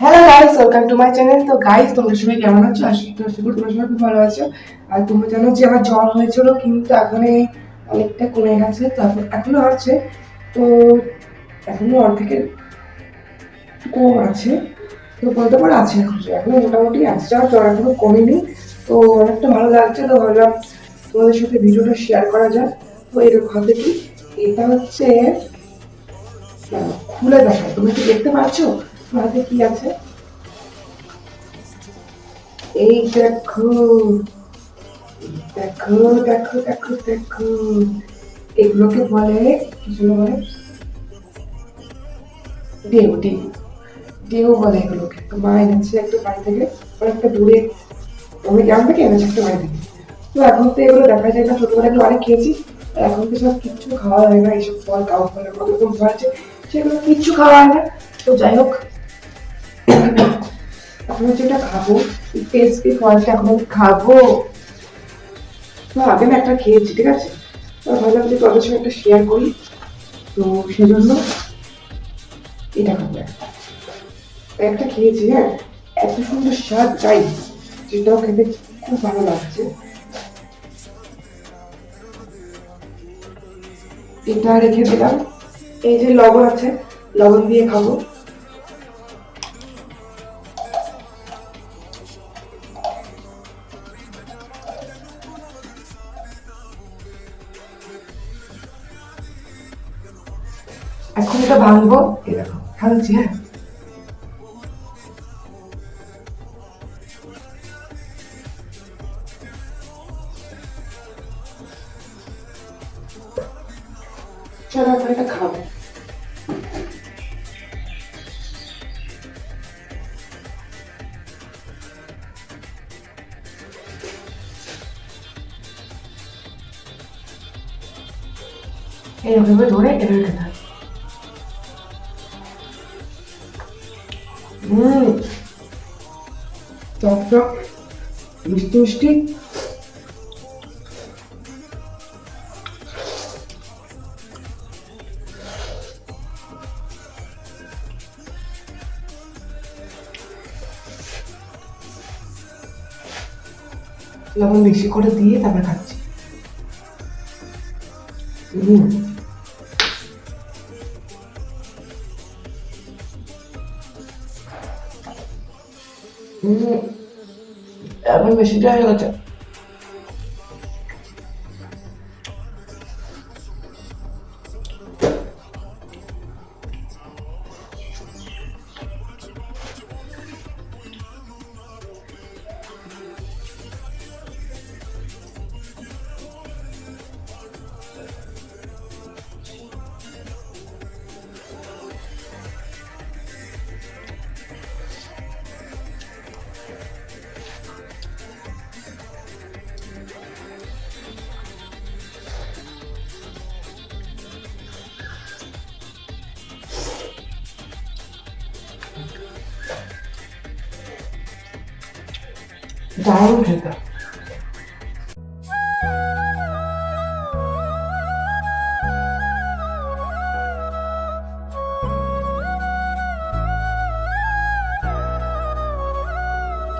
Hello guys welcome to my channel তো guys তোমরা সবাই কেমন আছো? আশা করি তোমরা সবাই খুব ভালো আছো। আর তোমরা জানো যে আমার জ্বর হয়েছিল, কিন্তু এখন অনেকটা কমে গেছে তো এখনও আছে তো এখনও অর্ধেকের কম আছে। তো বলতে পারো আছে এখন এখনও মোটামুটি আছে। আমার জ্বর এখনও কমেনি। তো অনেকটা ভালো লাগছে, তো ভাবলাম তোমাদের সাথে ভিডিওটা শেয়ার করা যায় তো এরকম হাতে কি? এটা হচ্ছে খুলে দেখা তুমি কি দেখতে পাচ্ছ? হাতে কি আছে? এই দেখো দেখো দেখো দেখো দেখো। এগুলোকে বলে, কি বলে? ডেউ ডেউ ডেউ বলে এগুলোকে। তো মা এনেছে একটু বাড়ি থেকে অনেকটা দূরে। আমি গ্রাম থেকে এনেছে একটা বাড়ি থেকে। তো এখন তো এগুলো দেখা যায় না, ছোটবেলায় একটু অনেক খেয়েছি। এখন তো সব কিচ্ছু খাওয়া যায় না, এইসব ফল কাউ ফলের কত রকম ফল আছে সেগুলো কিচ্ছু খাওয়া হয় না। তো যাই হোক এখন যেটা খাব টেস্টি ফলটা এখন আমি খাব। আগে না একটা খেয়েছি, ঠিক আছে? ভাবলাম যে তোমাদের সঙ্গে একটা শেয়ার করি। তো সেজন্য এটা খাব একটা। খেয়েছি হ্যাঁ? এত সুন্দর স্বাদ চাই যেটাও খেতে খুব ভালো লাগছে। এটা রেখে দিলাম। এই যে লবণ আছে, লবণ দিয়ে খাব। এখন এটা ভাঙবো এই দেখো ভাঙছি হ্যাঁ চলো এখন এটা খাব এরকম ধরে এভাবে খেতে হবে হুম। টক টক মিষ্টি মিষ্টি লবণ বেশি করে দিয়ে তারপরে খাচ্ছি। হুম। হুম এখন বেশিটা হয়ে দারুণ খেতে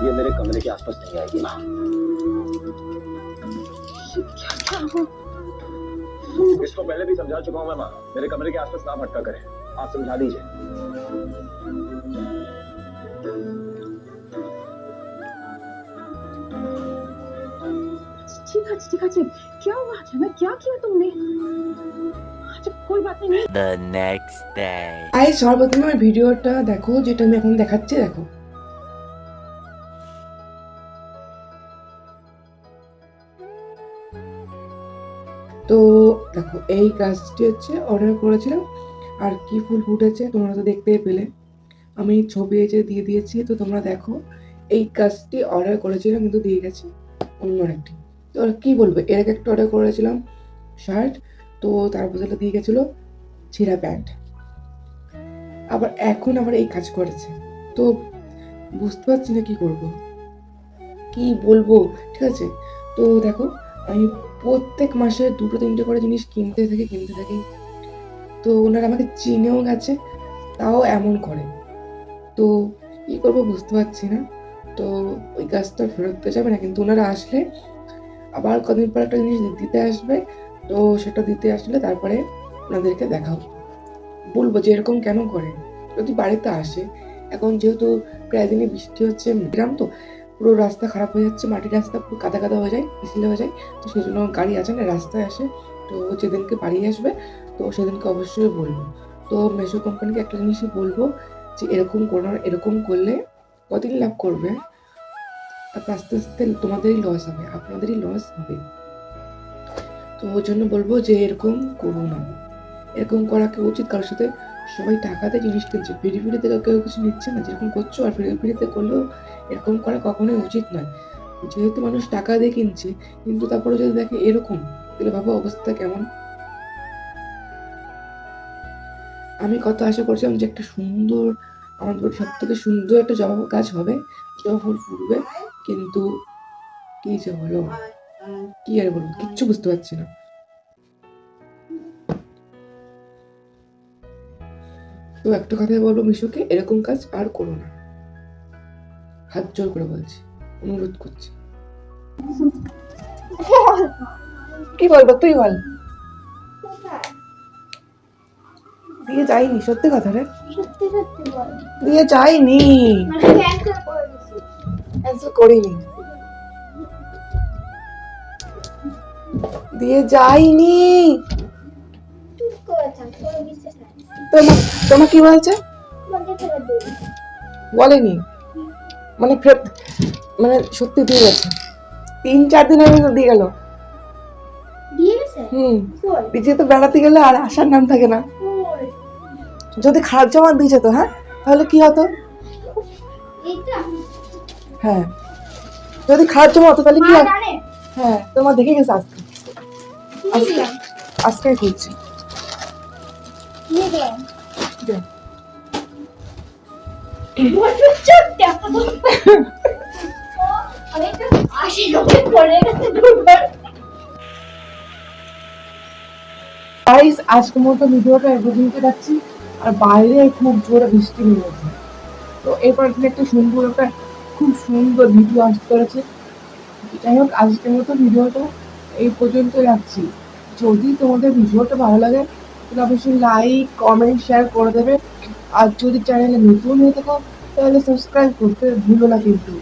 ये मेरे कमरे के आसपास नहीं आएगी इसको पहले भी समझा चुका हूं मैं माँ मेरे कमरे के आसपास ना भटका करे आप समझा दीजिए ठीक है ठीक है क्या हुआ अचानक क्या किया तुमने अच्छा कोई बात नहीं the next day. আই সর্বপ্রথমে আমার ভিডিওটা দেখো যেটা আমি এখন দেখাচ্ছি দেখো তো দেখো এই গাছটি হচ্ছে অর্ডার করেছিলাম আর কি ফুল ফুটেছে তোমরা তো দেখতেই পেলে আমি ছবি এসে দিয়ে দিয়েছি তো তোমরা দেখো এই গাছটি অর্ডার করেছিলাম কিন্তু দিয়ে গেছি অন্য একটি তো কি বলব? এর আগে একটা অর্ডার করেছিলাম শার্ট তো তার বদলে দিয়ে গেছিল, ছিঁড়া প্যান্ট। আবার এখন আবার এই কাজ করেছে। তো বুঝতে পারছি না কি করব। কি বলব? ঠিক আছে? তো দেখো, আমি প্রত্যেক মাসে দুটো তিনটে করে জিনিস কিনতে থাকি কিনতে থাকি। তো ওনারা আমাকে চিনেও গেছে, তাও এমন করে। তো কী করব বুঝতে পারছি না। তো ওই গাছটা ফেরত তো যাবে না। কিন্তু ওনারা আসলে আবার কদিন পর একটা জিনিস দিতে আসবে, তো সেটা দিতে আসলে তারপরে ওনাদেরকে দেখাও বলব যে এরকম কেন করে যদি বাড়িতে আসে, এখন যেহেতু প্রায় দিনই বৃষ্টি হচ্ছে, গ্রাম তো পুরো রাস্তা খারাপ হয়ে যাচ্ছে, মাটির রাস্তা পুরো কাদা কাদা হয়ে যায়, পিছলে হয়ে যায়, তো সেই জন্য গাড়ি আছে না, রাস্তায় আসে, তো যেদিনকে বাড়ি আসবে, তো সেদিনকে অবশ্যই বলব। তো মেশো কোম্পানিকে একটা জিনিসই বলব যে এরকম করো এরকম করলে কদিন লাভ করবে? আস্তে আস্তে তোমাদেরই লস হবে, আপনাদেরই লস হবে। তো ওর জন্য বলব যে এরকম করো না। এরকম করা কি উচিত কারোর সাথে। সবাই টাকাতে জিনিস কিনছে, ফিরি ফিরিতে কেউ কিছু নিচ্ছে না, যেরকম করছ আর ফিরি ফিরিতে করলেও এরকম করা কখনোই উচিত নয়। যেহেতু মানুষ টাকা দিয়ে কিনছে, কিন্তু তারপরে যদি দেখে এরকম, তাহলে ভাবো অবস্থা কেমন? আমি কত আশা করছিলাম যে একটা সুন্দর আমাদের সব থেকে সুন্দর একটা জবা গাছ হবে, জবা ফুল ফুটবে। কিন্তু কি যে হলো কি আর বলব? কিচ্ছু বুঝতে পারছি না। তো একটা কথাই বলব মিশুকে এরকম কাজ আর করো না। হাত জোর করে বলছি অনুরোধ করছি। কি বলব তুই বল। দিয়ে যাইনি সত্যি কথা রে। সত্যি সত্যি বল। দিয়ে যাইনি। মানে ক্যান্সেল করিনি। দিয়ে যাইনি। তোমার কি বলছে? দেবো বলেনি। মানে মানে সত্যি দিয়ে গেছে। তিন চার দিন আগে তো দিয়ে গেল হুম। পিছিয়ে তো বেড়াতে গেলে আর আসার নাম থাকে না। যদি খারাপ জামা দিয়েছে তো হ্যাঁ? তাহলে কি হতো? হ্যাঁ। যদি খারাপ জামা হতো তাহলে কি হ্যাঁ তোমার দেখে গেছে আজকে। আজকে গাইস আজকের মতো ভিডিওটা পর্যন্ত রাখছি আর বাইরে খুব জোরে বৃষ্টি নেমেছে তো এরপর একটা সুন্দর একটা সুন্দর ভিডিও আসতে পেরেছে যাই হোক, আজকের মতো ভিডিওটা এই পর্যন্ত রাখছি। যদি তোমাদের ভিডিওটা ভালো লাগে, তাহলে অবশ্যই লাইক কমেন্ট শেয়ার করে দেবে। আর যদি চ্যানেলে নতুন হয়ে থাকো, তাহলে সাবস্ক্রাইব করতে ভুলো না কিন্তু।